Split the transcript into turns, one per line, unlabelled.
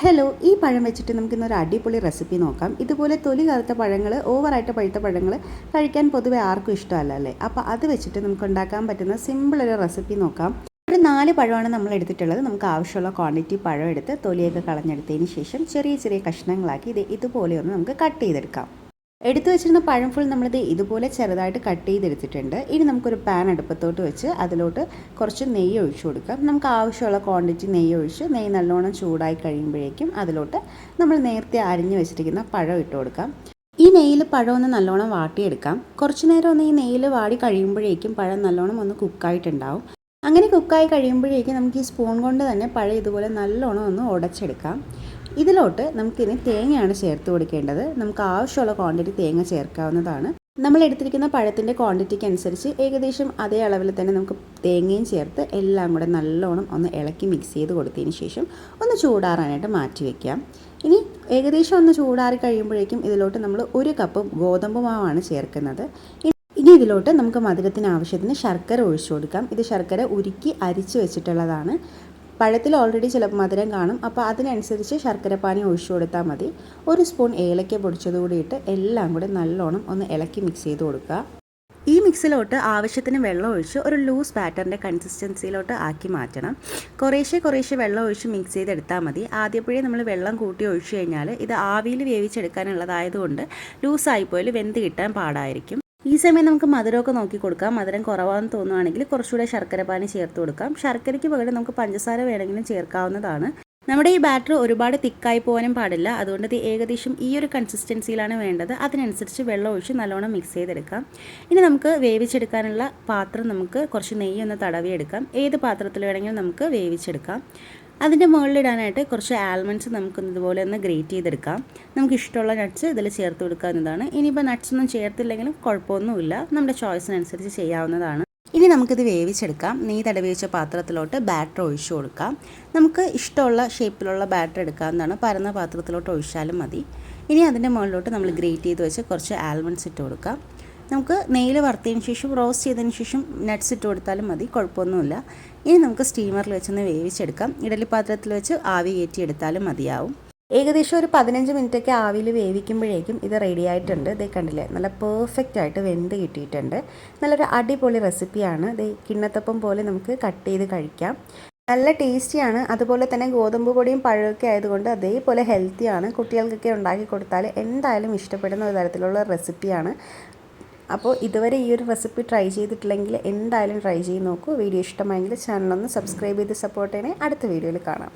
Hello ഈ പഴം വെച്ചിട്ട് നമുക്ക് ഇന്നൊരു അടിപൊളി റെസിപ്പി നോക്കാം. ഇതുപോലെ തൊലി കറുത്ത പഴങ്ങൾ ഓവറായിട്ട് പഴുത്ത പഴങ്ങൾ കഴിക്കാൻ പൊതുവെ ആർക്കും ഇഷ്ടമല്ല അല്ലേ? അപ്പോൾ അത് വെച്ചിട്ട് നമുക്ക് ഉണ്ടാക്കാൻ പറ്റുന്ന സിമ്പിൾ ഒരു റെസിപ്പി നോക്കാം. ഒരു നാല് പഴമാണ് നമ്മൾ എടുത്തിട്ടുള്ളത്. നമുക്ക് ആവശ്യമുള്ള ക്വാണ്ടിറ്റി പഴം എടുത്ത് തൊലിയൊക്കെ കളഞ്ഞെടുത്തതിന് ശേഷം ചെറിയ ചെറിയ കഷ്ണങ്ങളാക്കി ഇത് ഇതുപോലെ ഒന്ന് നമുക്ക് കട്ട് ചെയ്തെടുക്കാം. എടുത്തു വെച്ചിരുന്ന പഴം ഫുൾ നമ്മളിത് ഇതുപോലെ ചെറുതായിട്ട് കട്ട് ചെയ്തെടുത്തിട്ടുണ്ട്. ഇനി നമുക്കൊരു പാൻ അടുപ്പത്തോട്ട് വെച്ച് അതിലോട്ട് കുറച്ച് നെയ്യ് ഒഴിച്ചു കൊടുക്കാം. നമുക്ക് ആവശ്യമുള്ള ക്വാണ്ടിറ്റി നെയ്യ് ഒഴിച്ച് നെയ്യ് നല്ലോണം ചൂടായി കഴിയുമ്പോഴേക്കും അതിലോട്ട് നമ്മൾ നേരത്തെ അരിഞ്ഞു വെച്ചിരിക്കുന്ന പഴം ഇട്ട് കൊടുക്കാം. ഈ നെയ്യിൽ പഴം ഒന്ന് നല്ലോണം വാട്ടിയെടുക്കാം. കുറച്ച് നേരം ഒന്ന് ഈ നെയ്യിൽ വാടി കഴിയുമ്പോഴേക്കും പഴം നല്ലോണം ഒന്ന് കുക്കായിട്ടുണ്ടാവും അങ്ങനെ കുക്കായി കഴിയുമ്പോഴേക്കും നമുക്ക് ഈ സ്പൂൺ കൊണ്ട് തന്നെ പഴം ഇതുപോലെ നല്ലോണം ഒന്ന് ഉടച്ചെടുക്കാം. ഇതിലോട്ട് നമുക്കിനി തേങ്ങയാണ് ചേർത്ത് കൊടുക്കേണ്ടത്. നമുക്ക് ആവശ്യമുള്ള ക്വാണ്ടിറ്റി തേങ്ങ ചേർക്കാവുന്നതാണ്. നമ്മൾ എടുത്തിരിക്കുന്ന പഴത്തിന്റെ ക്വാണ്ടിറ്റിക്ക് അനുസരിച്ച് ഏകദേശം അതേ അളവിൽ തന്നെ നമുക്ക് തേങ്ങയും ചേർത്ത് എല്ലാം കൂടെ നല്ലോണം ഒന്ന് ഇളക്കി മിക്സ് ചെയ്ത് കൊടുത്തതിന് ശേഷം ഒന്ന് ചൂടാറാനായിട്ട് മാറ്റി വയ്ക്കാം ഇനി ഏകദേശം ഒന്ന് ചൂടാറി കഴിയുമ്പോഴേക്കും ഇതിലോട്ട് നമ്മൾ ഒരു കപ്പ് ഗോതമ്പ് മാവാണ് ചേർക്കുന്നത്. ഇനി ഇതിലോട്ട് നമുക്ക് മധുരത്തിന് ആവശ്യത്തിന് ശർക്കര ഒഴിച്ചു കൊടുക്കാം. ഇത് ശർക്കര ഉരുക്കി അരിച്ച് വെച്ചിട്ടുള്ളതാണ്. പഴത്തിൽ ഓൾറെഡി ചില മധുരം കാണും. അപ്പോൾ അതിനനുസരിച്ച് ശർക്കരപ്പാനി ഒഴിച്ചു കൊടുത്താൽ മതി. ഒരു സ്പൂൺ ഏലക്ക പൊടിച്ചത് കൂടിയിട്ട് എല്ലാം കൂടി നല്ലോണം ഒന്ന് ഇളക്കി മിക്സ് ചെയ്ത് കൊടുക്കുക. ഈ മിക്സിലോട്ട് ആവശ്യത്തിന് വെള്ളം ഒഴിച്ച് ഒരു ലൂസ് ബാറ്ററിന്റെ കൺസിസ്റ്റൻസിയിലോട്ട് ആക്കി മാറ്റണം. കുറേശ്ശെ കുറേശ്ശെ വെള്ളം ഒഴിച്ച് മിക്സ് ചെയ്തെടുത്താൽ മതി. ആദ്യപ്പോഴേ നമ്മൾ വെള്ളം കൂട്ടി ഒഴിച്ചു കഴിഞ്ഞാൽ ഇത് ആവിയിൽ വേവിച്ചെടുക്കാനുള്ളതായതുകൊണ്ട് ലൂസായിപ്പോയാൽ വെന്ത് കിട്ടാൻ പാടായിരിക്കും. ഈ സമയം നമുക്ക് മധുരമൊക്കെ നോക്കി കൊടുക്കാം. മധുരം കുറവാണെന്ന് തോന്നുവാണെങ്കിൽ കുറച്ചുകൂടെ ശർക്കര പാനി ചേർത്ത് കൊടുക്കാം. ശർക്കരയ്ക്ക് പകരം നമുക്ക് പഞ്ചസാര വേണമെങ്കിലും ചേർക്കാവുന്നതാണ്. നമ്മുടെ ഈ ബാറ്റർ ഒരുപാട് തിക്കായി പോകാനും പാടില്ല. അതുകൊണ്ട് ഇത് ഏകദേശം ഈ ഒരു കൺസിസ്റ്റൻസിയിലാണ് വേണ്ടത്. അതിനനുസരിച്ച് വെള്ളം ഒഴിച്ച് നല്ലോണം മിക്സ് ചെയ്തെടുക്കാം. ഇനി നമുക്ക് വേവിച്ചെടുക്കാനുള്ള പാത്രം നമുക്ക് കുറച്ച് നെയ്യൊന്ന് തടവിയെടുക്കാം. ഏത് പാത്രത്തിൽ വേണമെങ്കിലും നമുക്ക് വേവിച്ചെടുക്കാം. അതിന്റെ മുകളിലിടാനായിട്ട് കുറച്ച് ആൽമണ്ട്സ് നമുക്ക് ഇതുപോലെ ഒന്ന് ഗ്രേറ്റ് ചെയ്തെടുക്കാം. നമുക്ക് ഇഷ്ടമുള്ള നട്ട്സ് ഇതിൽ ചേർത്ത് കൊടുക്കാവുന്നതാണ് ഇനിയിപ്പോൾ നട്ട്സ് ഒന്നും ചേർത്തില്ലെങ്കിലും കുഴപ്പമൊന്നുമില്ല. നമ്മുടെ ചോയ്സിനനുസരിച്ച് ചെയ്യാവുന്നതാണ്. ഇനി നമുക്കിത് വേവിച്ചെടുക്കാം. നെയ്യ് തടവി പാത്രത്തിലോട്ട് ബാറ്റർ ഒഴിച്ചു കൊടുക്കാം. നമുക്ക് ഇഷ്ടമുള്ള ഷേപ്പിലുള്ള ബാറ്റർ എടുക്കാവുന്നതാണ് പരന്ന പാത്രത്തിലോട്ട് ഒഴിച്ചാലും മതി. ഇനി അതിന്റെ മുകളിലോട്ട് നമ്മൾ ഗ്രേറ്റ് ചെയ്ത് വെച്ച് കുറച്ച് ആൽമണ്ട്സ് ഇട്ട് കൊടുക്കാം. നമുക്ക് നെയ്യിൽ വറുത്തതിന് ശേഷം റോസ്റ്റ് ചെയ്തതിന് ശേഷം നട്ട്സ് ഇട്ട് കൊടുത്താലും മതി കുഴപ്പമൊന്നുമില്ല. ഇനി നമുക്ക് സ്റ്റീമറിൽ വെച്ചൊന്ന് വേവിച്ചെടുക്കാം. ഇഡലി പാത്രത്തിൽ വെച്ച് ആവി കയറ്റി എടുത്താലും മതിയാവും. ഏകദേശം ഒരു പതിനഞ്ച് മിനിറ്റൊക്കെ ആവിയിൽ വേവിക്കുമ്പോഴേക്കും ഇത് റെഡി ആയിട്ടുണ്ട്. ഇതേ കണ്ടില്ലേ നല്ല പെർഫെക്റ്റ് ആയിട്ട് വെന്ത് കിട്ടിയിട്ടുണ്ട്. നല്ലൊരു അടിപൊളി റെസിപ്പിയാണ് ഇത് കിണ്ണത്തപ്പം പോലെ നമുക്ക് കട്ട് ചെയ്ത് കഴിക്കാം. നല്ല ടേസ്റ്റിയാണ് അതുപോലെ തന്നെ ഗോതമ്പ് പൊടിയും പഴമൊക്കെ ആയതുകൊണ്ട് അതേപോലെ ഹെൽത്തിയാണ് കുട്ടികൾക്കൊക്കെ ഉണ്ടാക്കി കൊടുത്താൽ എന്തായാലും ഇഷ്ടപ്പെടുന്ന ഒരു തരത്തിലുള്ള റെസിപ്പിയാണ് അപ്പോൾ ഇതുവരെ ഈ ഒരു റെസിപ്പി ട്രൈ ചെയ്തിട്ടില്ലെങ്കിൽ എന്തായാലും ട്രൈ ചെയ്ത് നോക്കൂ. വീഡിയോ ഇഷ്ടമായെങ്കിൽ ചാനലൊന്ന് സബ്സ്ക്രൈബ് ചെയ്ത് സപ്പോർട്ട് ചെയ്യണേ. അടുത്ത വീഡിയോയിൽ കാണാം.